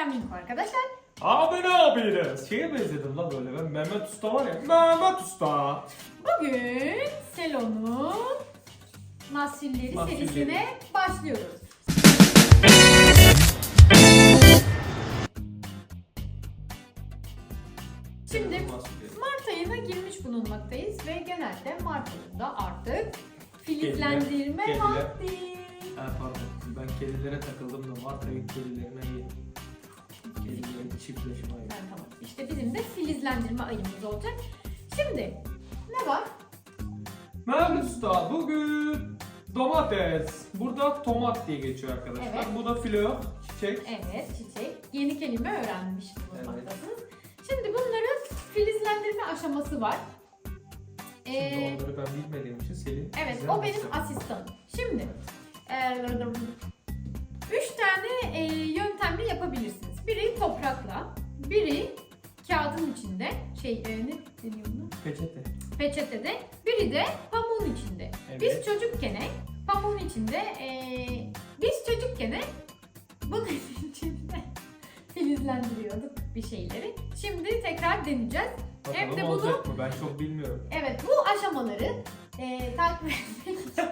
Flamingo arkadaşlar. Abi ne yapıyoruz? Şeye benzedim la böyle ben Mehmet Usta var ya. Mehmet Usta. Bugün Selo'nun Mahsulleri Mahsulleri. serisine başlıyoruz. Şimdi Mart ayına girmiş bulunmaktayız ve genelde Mart ayında artık filizlendirme Kediler. vakti. Ha pardon ben kedilere takıldım da var tabii kedilerime iyi. Kedilerin çiftleşme ayı. Ha, tamam. İşte bizim de filizlendirme ayımız olacak. Şimdi ne var? Mehmet Usta bugün domates. Burada tomat diye geçiyor arkadaşlar. Evet. Bu da flör, çiçek. Evet çiçek. Yeni kelime öğrenmiş bulunmaktasınız. Şimdi bunların filizlendirme aşaması var. Şimdi Ee, onları ben bilmediğim için Selin evet bize o benim anlatacak. asistanım. Şimdi ee, üç tane e, yöntemle yapabilirsiniz. Biri toprakla, biri kağıdın içinde, şey e, ne deniyor buna? Peçete. Peçetede, biri de pamuğun içinde. Evet. Biz çocukken pamuğun içinde e, biz çocukken bunun içinde filizlendiriyorduk bir şeyleri. Şimdi tekrar deneyeceğiz. Bakalım Hem de bunu- olacak mı? Ben çok bilmiyorum. Evet bu aşamaları e, takip etmek için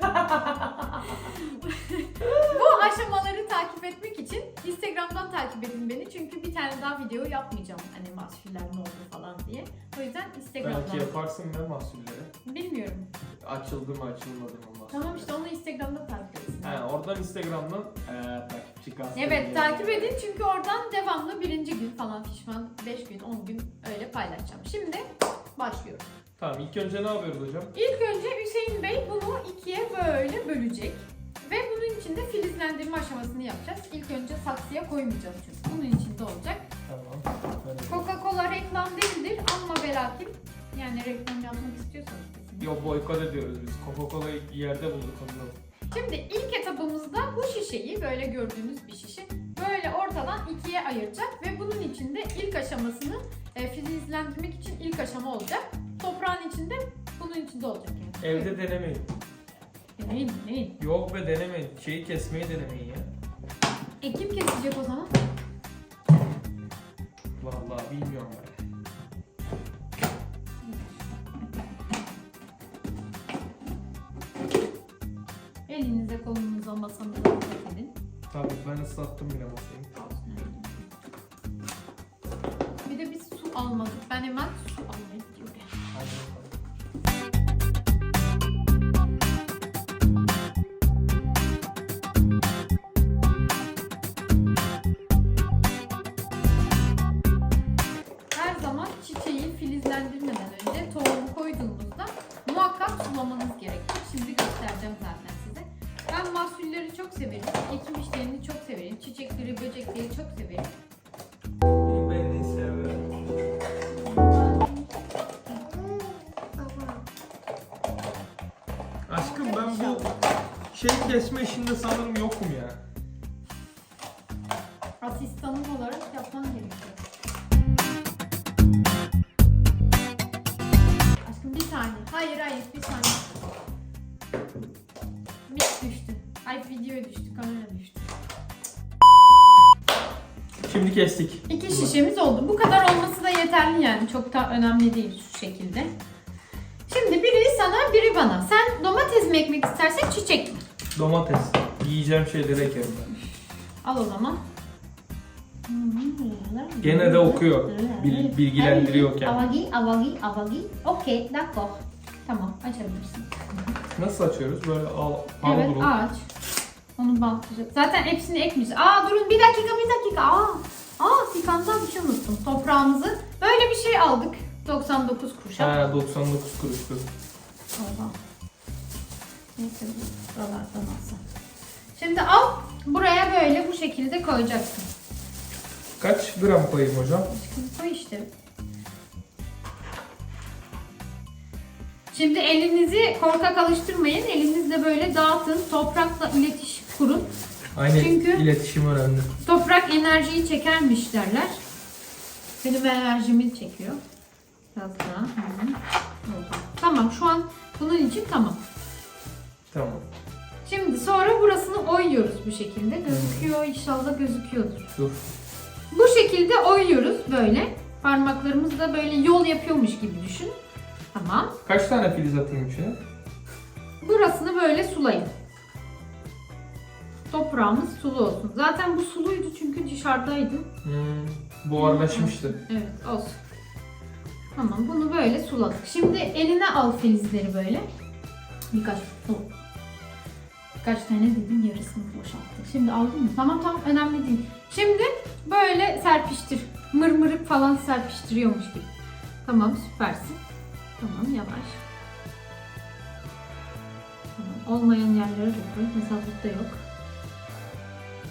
bu aşamaları takip etmek için Instagram'dan takip edin beni çünkü bir tane daha video yapmayacağım hani mahsuller ne oldu falan diye. O yüzden Instagram'dan Belki yaparsın be mahsulleri. bilmiyorum. Açıldı mı açılmadı mı mahsuller. Tamam işte onu Instagram'da takip etsin. He, oradan Instagram'dan ee, takipçi kastı. Evet takip edin çünkü oradan devamlı birinci gün falan pişman 5 gün 10 gün öyle paylaşacağım. Şimdi başlıyorum. Tamam ilk önce ne yapıyoruz hocam? İlk önce Hüseyin Bey bunu ikiye böyle bölecek. Ve bunun içinde filizlendirme aşamasını yapacağız. İlk önce saksıya koymayacağız çünkü bunun içinde olacak. Tamam. Coca-Cola reklam değildir ama ve lakin yani reklam yapmak istiyorsanız kesinlikle. Yo boykot ediyoruz biz. Coca-Cola'yı yerde bulduk onu. Şimdi ilk etapımızda bu şişeyi böyle gördüğünüz bir şişe böyle ortadan ikiye ayıracak ve bunun içinde ilk aşamasını e, filizlendirmek için ilk aşama olacak. Toprağın içinde bunun içinde olacak yani. Evde denemeyin. Deneyin deneyin. Yok be denemeyin. Şeyi kesmeyi denemeyin ya. E kim kesecek o zaman? Vallahi bilmiyorum ben. Elinize kolunuza masanıza dikkat edin. Tabii ben ıslattım bile masayı. Bir de biz su almadık. Ben hemen su Aşkım ben bu şey kesme işinde sanırım yokum ya. Asistanım olarak yapman gerekiyor. Aşkım bir saniye. Hayır hayır bir saniye. Mik düştü. Ay video düştü, kamera düştü. Şimdi kestik. İki şişemiz oldu. Bu kadar olması da yeterli yani. Çok da önemli değil şu şekilde. Ekmek istersen çiçek mi? Domates. Yiyeceğim şeyleri ekerim ben. Al o zaman. Gene de okuyor. Bil- bilgilendiriyorken. Avagi, avagi, avagi. Okey, d'accord. Tamam, açabilirsin. Nasıl açıyoruz? Böyle al, al evet, durum. aç. Onu bantlayacağız. Zaten hepsini ekmiş. Aa durun bir dakika, bir dakika. Aa, aa Fikan'dan bir şey unuttum. Toprağımızı böyle bir şey aldık. 99 kuruşa. Ha 99 kuruştu. Oha. Neyse bu buralardan alsam. Şimdi al. Buraya böyle bu şekilde koyacaksın. Kaç gram koyayım hocam? Aşkım koy işte. Şimdi elinizi korkak alıştırmayın. Elinizle böyle dağıtın. Toprakla iletişim kurun. Aynen Çünkü- iletişim önemli. Toprak enerjiyi çekermiş derler. Benim enerjimi çekiyor. Biraz daha. Hı hı. Oldu. Tamam şu an bunun için tamam. Tamam. Şimdi sonra burasını oyuyoruz bu şekilde. Gözüküyor inşallah gözüküyordur. Dur. Bu şekilde oyuyoruz böyle. Parmaklarımızla böyle yol yapıyormuş gibi düşün. Tamam. Kaç tane filiz atayım içine? Burasını böyle sulayın. Toprağımız sulu olsun. Zaten bu suluydu çünkü dışarıdaydı. Hmm, buharlaşmıştı. Evet olsun. Tamam bunu böyle suladık. Şimdi eline al filizleri böyle. Birkaç oh. Birkaç tane dedim yarısını boşalttı. Şimdi aldın mı? Tamam tamam önemli değil. Şimdi böyle serpiştir. Mırmırık falan serpiştiriyormuş gibi. Tamam süpersin. Tamam yavaş. Tamam olmayan yerlere dokun. Mesela burada yok.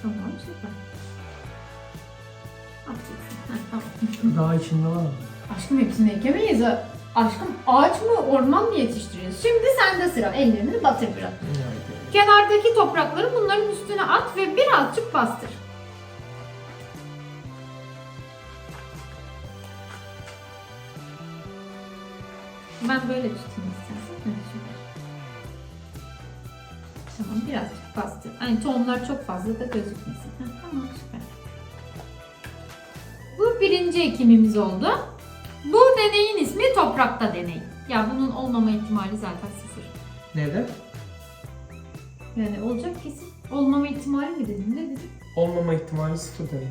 Tamam süper. Atacaksın. Ha, tamam. Daha içinde var mı? Aşkım hepsini ekemeyiz. Aşkım ağaç mı orman mı yetiştiriyoruz? Şimdi sende sıra. Ellerini batır biraz. Kenardaki toprakları bunların üstüne at ve birazcık bastır. Ben böyle tutayım istersen. Evet, süper. Tamam birazcık bastır. Hani tohumlar çok fazla da gözükmesin. Ha, tamam süper. Bu birinci ekimimiz oldu. İsmi toprakta deney. Ya bunun olmama ihtimali zaten sıfır. Neden? Yani olacak kesin. Olmama ihtimali mi dedin? Ne dedin? Olmama ihtimali sıfır dedi.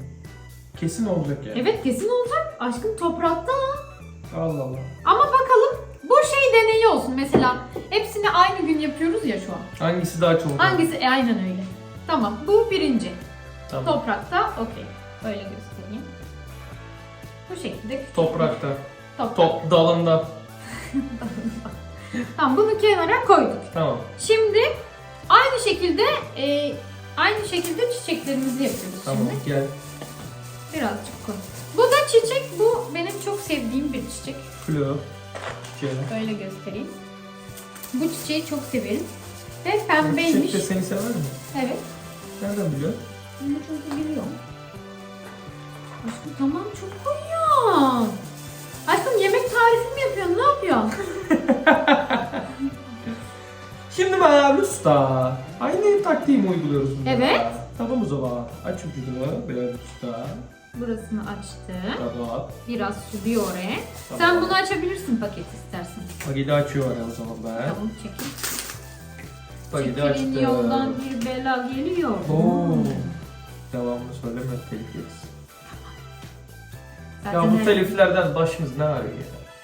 Kesin olacak yani. Evet kesin olacak. Aşkım toprakta. Allah Allah. Ama bakalım bu şey deneyi olsun. Mesela hepsini aynı gün yapıyoruz ya şu an. Hangisi daha çok? Hangisi? E, aynen öyle. Tamam bu birinci. Tamam. Toprakta okey. Öyle göstereyim. Bu şekilde. Toprakta. Toprak. Top dalında. Tamam bunu kenara koyduk. Tamam. Şimdi aynı şekilde e, aynı şekilde çiçeklerimizi yapıyoruz Tamam şimdi. gel. Birazcık koy. Bu da çiçek. Bu benim çok sevdiğim bir çiçek. Flo. Çiçeğe. Böyle göstereyim. Bu çiçeği çok severim. Ve Bu pembeymiş. Çiçek de seni sever mi? Evet. Nereden biliyorsun? Bunu çünkü biliyorum. Aşkım tamam çok koyuyorsun. Aşkım yemek tarifi mi yapıyorsun? Ne yapıyorsun? Şimdi ben usta. Aynı taktiğimi uyguluyoruz. burada. Evet. Tavamız var. Aç ucunu biraz usta. Burasını açtı. Rahat. Biraz sürüyor oraya. Sen Tamam. bunu açabilirsin paket istersen. Paketi açıyor o zaman ben. Tamam çekin. Paketi Çekilin açtım. yoldan bir bela geliyor. Oo. Devamını söyleme yeriz. Zaten Ya bu her- teliflerden başımız ne ağrıyor ya.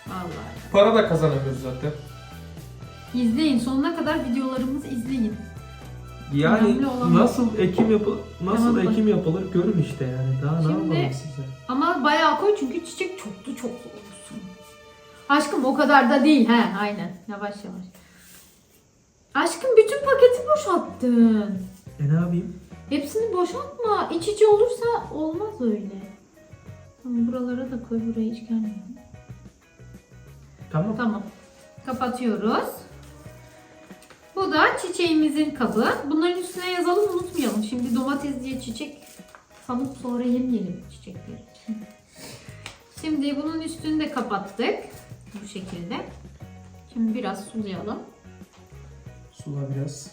Vallahi. Para da kazanamıyoruz zaten. İzleyin. Sonuna kadar videolarımızı izleyin. Yani Önemli olan- nasıl ekim yapı nasıl Tamam, bak. ekim yapılır görün işte yani. Daha ne Şimdi- yapalım size? Ama bayağı koy çünkü çiçek çoktu çok olursun. Aşkım o kadar da değil. He aynen. Yavaş yavaş. Aşkım bütün paketi boşalttın. E ne yapayım? Hepsini boşaltma. İç içe olursa olmaz öyle. Tamam buralara da koy. Buraya hiç gelmiyor. Tamam. Tamam. Kapatıyoruz. Bu da çiçeğimizin kabı. Bunların üstüne yazalım unutmayalım. Şimdi domates diye çiçek sanıp sonra yemeyelim çiçekleri. Şimdi bunun üstünü de kapattık. Bu şekilde. Şimdi biraz sulayalım. Sula biraz.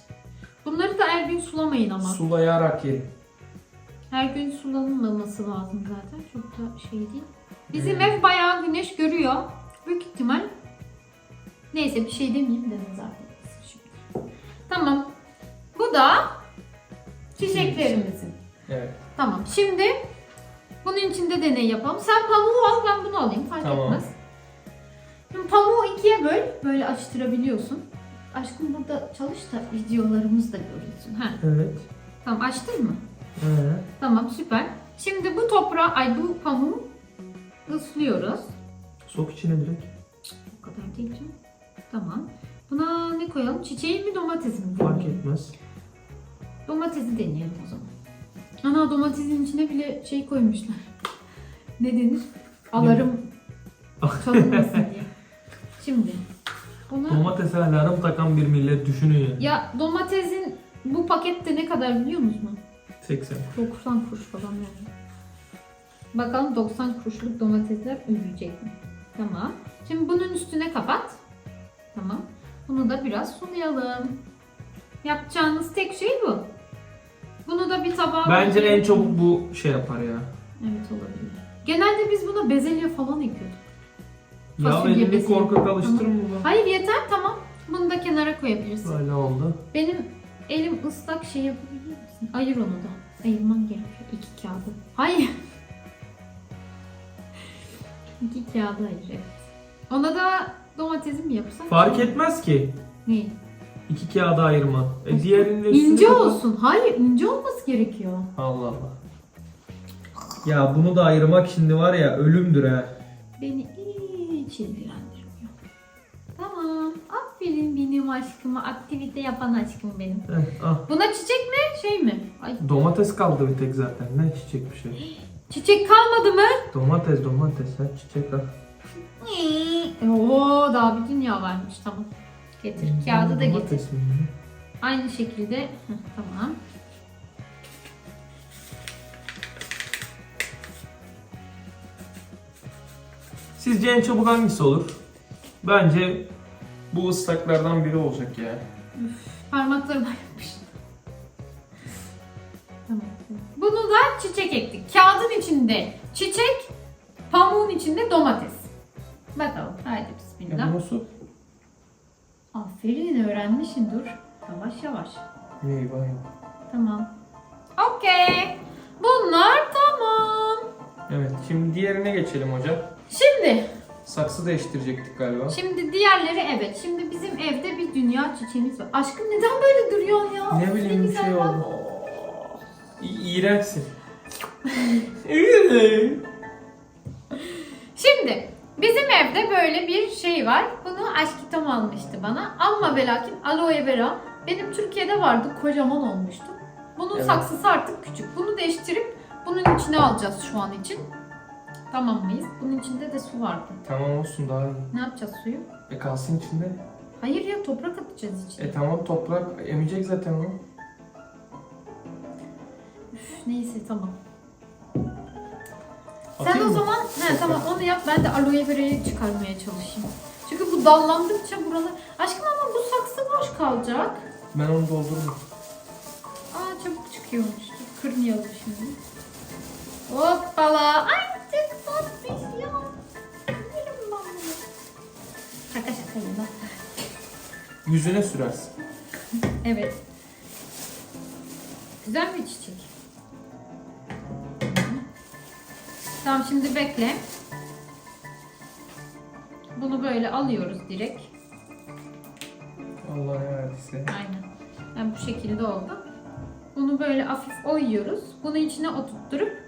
Bunları da her gün sulamayın ama. Sulayarak yerim. Her gün sulanmaması lazım zaten. Çok da şey değil. Bizim Hmm. ev bayağı güneş görüyor. Büyük ihtimal. Neyse bir şey demeyeyim de zaten. Tamam. Bu da çiçeklerimizin. Evet. Tamam. Şimdi bunun içinde deney yapalım. Sen pamuğu al ben bunu alayım. Fark Tamam. etmez. Şimdi pamuğu ikiye böl. Böyle açtırabiliyorsun. Aşkım burada çalış da videolarımız da görünsün. Ha. Evet. Tamam açtın mı? Evet. Tamam süper. Şimdi bu toprağı, ay bu pamuğu ıslıyoruz. Sok içine direkt. O kadar değil canım. Tamam. Buna ne koyalım? Çiçeği mi domatesi mi? Fark etmez. Domatesi deneyelim o zaman. Ana domatesin içine bile şey koymuşlar. Ne denir? Alarım çalınmasın diye. Şimdi buna Domatese alarm takan bir millet düşünün ya. ya domatesin bu pakette ne kadar biliyor musun? 80. 90 kuruş falan yani. Bakalım 90 kuruşluk domatesler üreyecek mi? Tamam. Şimdi bunun üstüne kapat. Tamam. Bunu da biraz sulayalım. Yapacağınız tek şey bu. Bunu da bir tabağa Bence en çabuk bu şey yapar ya. Evet olabilir. Genelde biz buna bezelye falan ekiyorduk. Ya Fasulye elini bezelye. korkak alıştırma bunu. Hayır yeter tamam. Bunu da kenara koyabilirsin. Böyle oldu. Benim elim ıslak şey yapabilir misin? Ayır onu da. Ayırman gerekiyor. İki kağıdı. Hayır. İki kağıdı ayır evet. Ona da domatesi mi yapsan? Fark etmez ki. Ne? İki kağıda ayırma. E diğerinin de üstüne İnce kapat. olsun. Hayır ince olması gerekiyor. Allah Allah. Ya bunu da ayırmak şimdi var ya ölümdür ha. Beni. Tamam. Aferin benim aşkıma. Aktivite yapan aşkım benim. Heh, ah. Buna çiçek mi? Şey mi? Ay, Domates kaldı bir tek zaten. Ne çiçek bir şey. çiçek kalmadı mı? Domates domates ha çiçek al. Oo daha bir dünya varmış. Tamam. Getir. Kağıdı da getir. Mi? Aynı şekilde. Heh, tamam. Sizce en çabuk hangisi olur? Bence bu ıslaklardan biri olacak ya. Parmaklarım yapmış. Tamam. Bunu da çiçek ektik. Kağıdın içinde çiçek, pamuğun içinde domates. Bakalım. Haydi Ya bismillah. bunu su. Aferin öğrenmişsin dur. Yavaş yavaş. Eyvah eyvah. Tamam. Okey. Bunlar tamam. Evet şimdi diğerine geçelim hocam. Şimdi, Saksı değiştirecektik galiba. şimdi diğerleri evet. Şimdi bizim evde bir dünya çiçeğimiz var. Aşkım neden böyle duruyorsun ya? Ne bileyim, bir güzel şey bak. oldu. İ- İğrençsin. Şimdi bizim evde böyle bir şey var. Bunu aşkitom almıştı bana. Ama ve lakin aloe vera benim Türkiye'de vardı. Kocaman olmuştu. Bunun Evet. saksısı artık küçük. Bunu değiştirip bunun içine alacağız şu an için. Tamam mıyız? Bunun içinde de su vardı. tamam olsun daha. Ne yapacağız suyu? E kalsın içinde. Hayır ya toprak atacağız içine. E tamam toprak emecek zaten o. Üf, neyse tamam. Sen Atayım o mı? zaman he, Toprak. tamam onu yap ben de aloe vera'yı çıkarmaya çalışayım. Çünkü bu dallandıkça buralar... Aşkım ama bu saksı boş kalacak. Ben onu doldururum. Aa çabuk çıkıyormuş. Dur, Kırmayalım şimdi. Hoppala. Ay Şaka şaka ya. Yüzüne sürersin. Evet. Güzel bir çiçek. Tamam şimdi bekle. Bunu böyle alıyoruz direkt. Allah verdiyse. Aynen. Yani bu şekilde oldu. Bunu böyle hafif oyuyoruz. Bunu içine oturtturup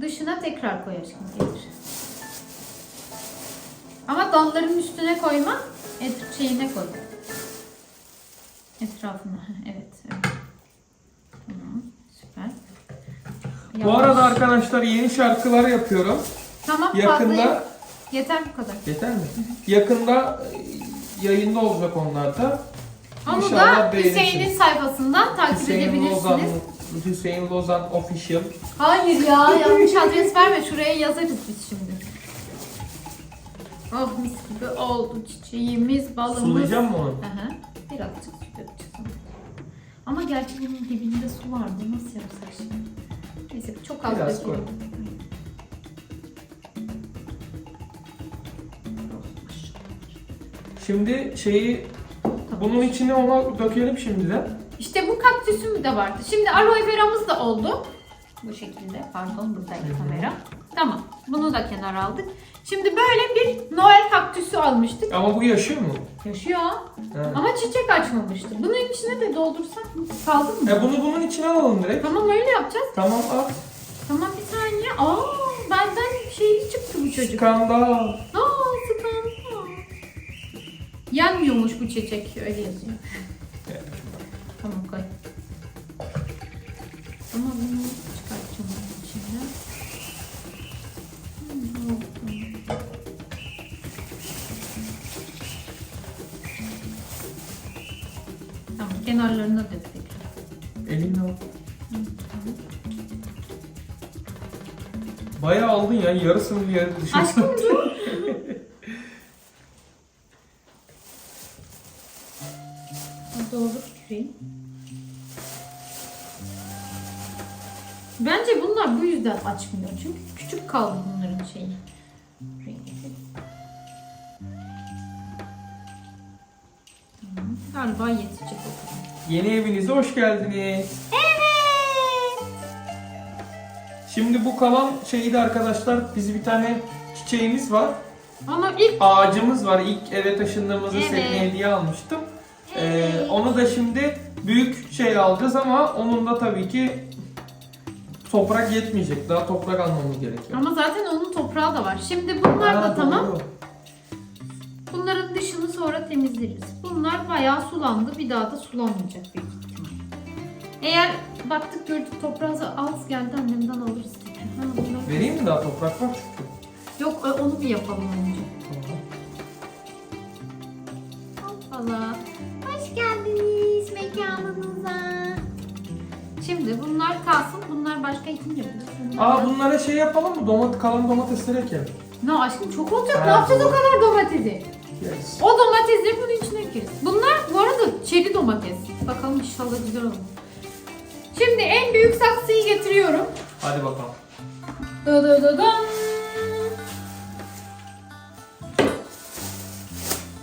dışına tekrar koy aşkım getir. Ama dalların üstüne koyma. Et şeyine koy. Etrafına. Evet. evet. Tamam. Süper. Bu Yavaş. arada arkadaşlar yeni şarkılar yapıyorum. Tamam Yakında fazla yeter bu kadar. yeter mi? Yakında e, yayında olacak onlar da. Onu İnşallah da. Hüseyin'in sayfasından takip Hüseyin edebilirsiniz. Hüseyin Lozan Official. Hayır ya yanlış adres verme şuraya yazarız biz şimdi. Oh mis gibi oldu çiçeğimiz balımız. Sulayacağım mı onu? Aha, birazcık su dökeceğiz. Ama gerçi bunun dibinde su vardı nasıl yapsak şimdi? Neyse çok az Biraz dökelim. koy. Şimdi şeyi bunun içine ona dökelim şimdiden. İşte bu kaktüsüm de vardı. Şimdi aloe veramız da oldu. Bu şekilde. Pardon buradaydı kamera. Tamam. Bunu da kenara aldık. Şimdi böyle bir Noel kaktüsü almıştık. Ama bu yaşıyor mu? Yaşıyor. Ha. Ama çiçek açmamıştı. Bunun içine de doldursak? Kaldı mı? E bunu bunun içine alalım direkt. Tamam öyle yapacağız. Tamam al. Tamam bir saniye. Aa benden şeyli çıktı bu çocuk. Skandal. Aa skandal. Yanmıyormuş bu çiçek. Öyle yazıyor. Dök tekrar. Elinle al. Bayağı aldın ya yarısını yarı düşünsene. Aşkım dur. Doğru küreği. Bence bunlar bu yüzden açmıyor. Çünkü küçük kaldı bunların şeyi. Rengi. Hı, Galiba yetecek o. Yeni evinize hoş geldiniz. Evet. Şimdi bu kalan şeyi de arkadaşlar biz bir tane çiçeğimiz var. Ama ilk Ağacımız var. İlk eve taşındığımızda Evet. Selin'e hediye almıştım. Ee, Evet. onu da şimdi büyük şey alacağız ama onun da tabii ki toprak yetmeyecek. Daha toprak almamız gerekiyor. ama zaten onun toprağı da var. Şimdi bunlar da Aa, tamam. doğru. Bunların dışını sonra temizleriz. Bunlar bayağı sulandı. Bir daha da sulanmayacak büyük ihtimal. Eğer baktık gördük toprağı az geldi annemden alırız. Vereyim mi daha toprak var çünkü. Yok e, onu bir yapalım önce. Hoppala. Hoş geldiniz mekanımıza. Şimdi bunlar kalsın. Bunlar başka ekim yapacağız. Aa bunlara şey yapalım mı? Domat kalan domatesleri ekelim. Ne aşkım çok olacak. Ne yapacağız o kadar domatesi? Yes. O domatesleri bunun içine ekeriz. Bunlar bu arada çeri domates. Bakalım inşallah güzel olur. Şimdi en büyük saksıyı getiriyorum. Hadi bakalım. Dı dı dı dım.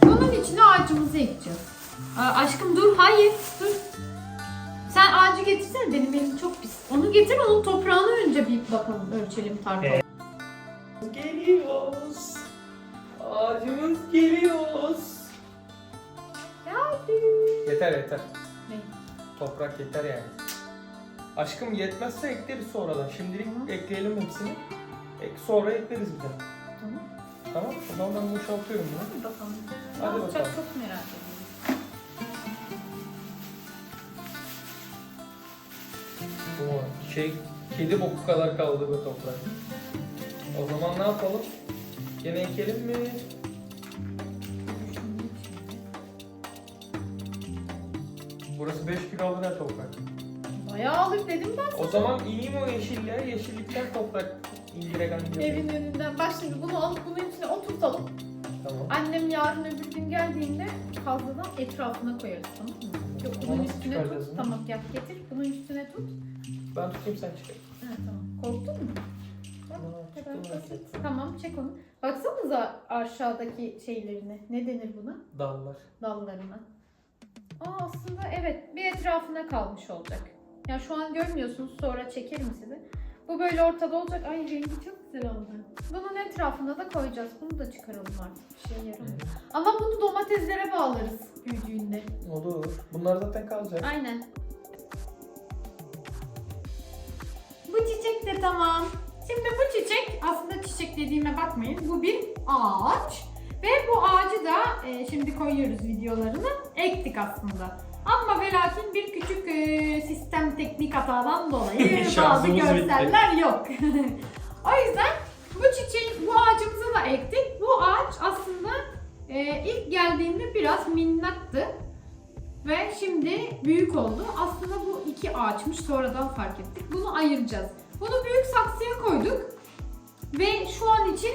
Bunun içine ağacımızı ekeceğiz. Aa, aşkım dur hayır dur. Sen ağacı getirsene benim elim çok pis. Onu getir onun toprağını önce bir bakalım ölçelim tartalım. Geliyoruz. Yeter. Ne? Toprak yeter yani. Aşkım yetmezse ekleriz sonradan. Şimdilik Tamam. ekleyelim hepsini. Ek, sonra ekleriz bir de. Tamam. Tamam. O zaman ben boşaltıyorum bunu. Hadi bakalım. Hadi bakalım. çok merak ediyorum. Bu şey kedi boku kadar kaldı bu toprak. O zaman ne yapalım? Gene ekelim mi? Burası 5 kilo alır ha toprak. Bayağı alır dedim ben. O zaman iyi mi o yeşiller? Yeşillikten toprak indirek anlıyor. Evin önünden. Bak şimdi bunu alıp bunun içine oturtalım. Tamam. Annem yarın öbür gün geldiğinde fazladan etrafına koyarız tamam mı? Yok bunun Ama nasıl üstüne çıkaracağız tut. bunu? Tamam yap getir. Bunun üstüne tut. Ben tutayım sen çıkar. Ha, tamam. Korktun mu? Aa, kadar basit. zaten. Tamam çek onu. Baksanıza aşağıdaki şeylerine. Ne denir buna? Dallar. Dallarına. Aa aslında evet bir etrafına kalmış olacak. Ya şu an görmüyorsunuz sonra çekerim size. Bu böyle ortada olacak. Ay rengi çok güzel oldu. Bunun etrafına da koyacağız. Bunu da çıkaralım artık. Bir şey yaramıyor. Ama bunu domateslere bağlarız büyüdüğünde. Olur. Bunlar zaten kalacak. Aynen. Bu çiçek de tamam. Şimdi bu çiçek aslında çiçek dediğime bakmayın. Bu bir ağaç. Ve bu ağacı da e, şimdi koyuyoruz videolarını. Ektik aslında. Ama ve lakin bir küçük e, sistem teknik hatadan dolayı bazı Şansımız görseller yok. o yüzden bu çiçeği, bu ağacımızı da ektik. Bu ağaç aslında e, ilk geldiğinde biraz minnaktı. Ve şimdi büyük oldu. Aslında bu iki ağaçmış sonradan fark ettik. Bunu ayıracağız. Bunu büyük saksıya koyduk. Ve şu an için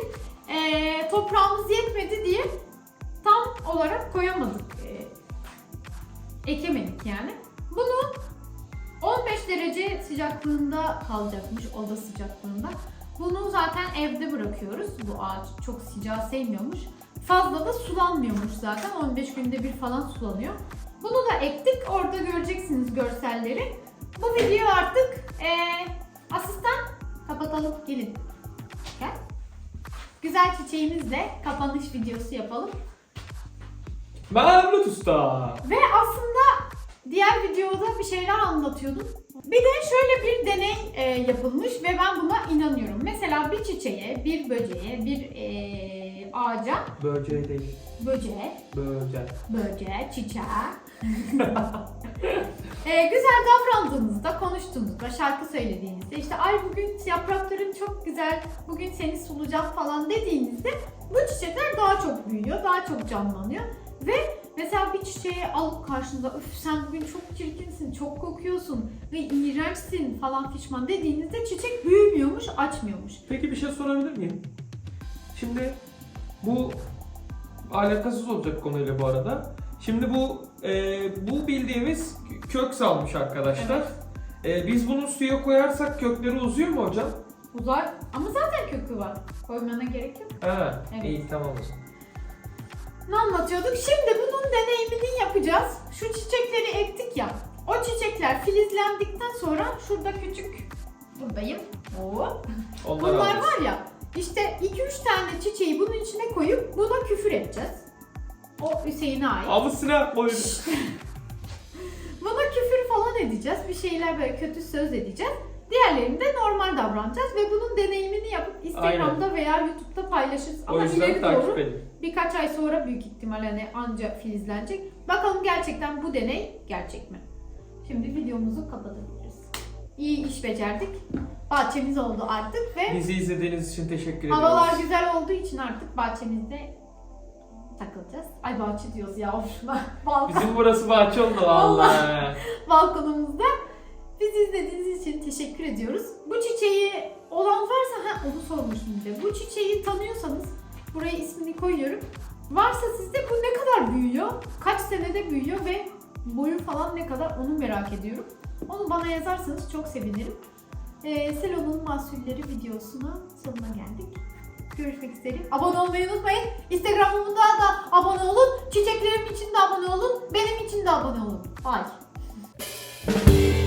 eee, toprağımız yetmedi diye tam olarak koyamadık. Eee, ekemedik yani. Bunu 15 derece sıcaklığında kalacakmış oda sıcaklığında. Bunu zaten evde bırakıyoruz. Bu ağaç çok sıcağı sevmiyormuş. Fazla da sulanmıyormuş zaten. 15 günde bir falan sulanıyor. Bunu da ektik. Orada göreceksiniz görselleri. Bu video artık eee, asistan kapatalım. Gelin. Gel. Güzel çiçeğimizle kapanış videosu yapalım. Mevlüt Usta. Ve aslında diğer videoda bir şeyler anlatıyordum. Bir de şöyle bir deney e, yapılmış ve ben buna inanıyorum. Mesela bir çiçeğe, bir böceğe, bir e, ağaca, Böceği değil. böceğe, Böcek. böceğe, çiçeğe e, güzel davrandığınızda, konuştuğunuzda, şarkı söylediğinizde işte ay bugün yaprakların çok güzel, bugün seni sulacağım falan dediğinizde bu çiçekler daha çok büyüyor, daha çok canlanıyor ve mesela bir çiçeği alıp karşınıza öf sen bugün çok çirkinsin, çok kokuyorsun ve iğrençsin falan fişman dediğinizde çiçek büyümüyormuş, açmıyormuş. Peki bir şey sorabilir miyim? Şimdi bu alakasız olacak konuyla bu arada. Şimdi bu e, bu bildiğimiz kök salmış arkadaşlar. E, biz bunu suya koyarsak kökleri uzuyor mu hocam? Uzay ama zaten kökü var. Koymana gerek yok. Ha, Evet. iyi tamam o zaman. Ne anlatıyorduk? Şimdi bunun deneyimini yapacağız. Şu çiçekleri ektik ya. O çiçekler filizlendikten sonra şurada küçük buradayım. Oo. Onlar Bunlar var ya işte 2-3 tane çiçeği bunun içine koyup buna küfür edeceğiz. O Hüseyin'e ait. Avısına koydum. Buna küfür falan edeceğiz. Bir şeyler böyle kötü söz edeceğiz. Diğerlerinde normal davranacağız ve bunun deneyimini yapıp Instagram'da veya YouTube'da paylaşırız. O Ama yüzden ileri takip doğru edin. birkaç ay sonra büyük ihtimal hani anca filizlenecek. Bakalım gerçekten bu deney gerçek mi? Şimdi videomuzu kapatabiliriz. İyi iş becerdik. Bahçemiz oldu artık ve Bizi izlediğiniz için teşekkür ediyoruz. havalar güzel olduğu için artık bahçemizde takılacağız. Ay bahçe diyoruz ya. of. Balkon. Bizim burası bahçe oldu valla. balkonumuzda. Bizi izlediğiniz için teşekkür ediyoruz. Bu çiçeği olan varsa ha onu sormuşum bir de. Bu çiçeği tanıyorsanız buraya ismini koyuyorum. Varsa sizde bu ne kadar büyüyor? Kaç senede büyüyor ve boyu falan ne kadar onu merak ediyorum. Onu bana yazarsanız çok sevinirim. Ee, Selo'nun mahsulleri videosunun sonuna geldik görüşmek isterim. Abone olmayı unutmayın. Instagram'ımda da abone olun. Çiçeklerim için de abone olun. Benim için de abone olun. Bye.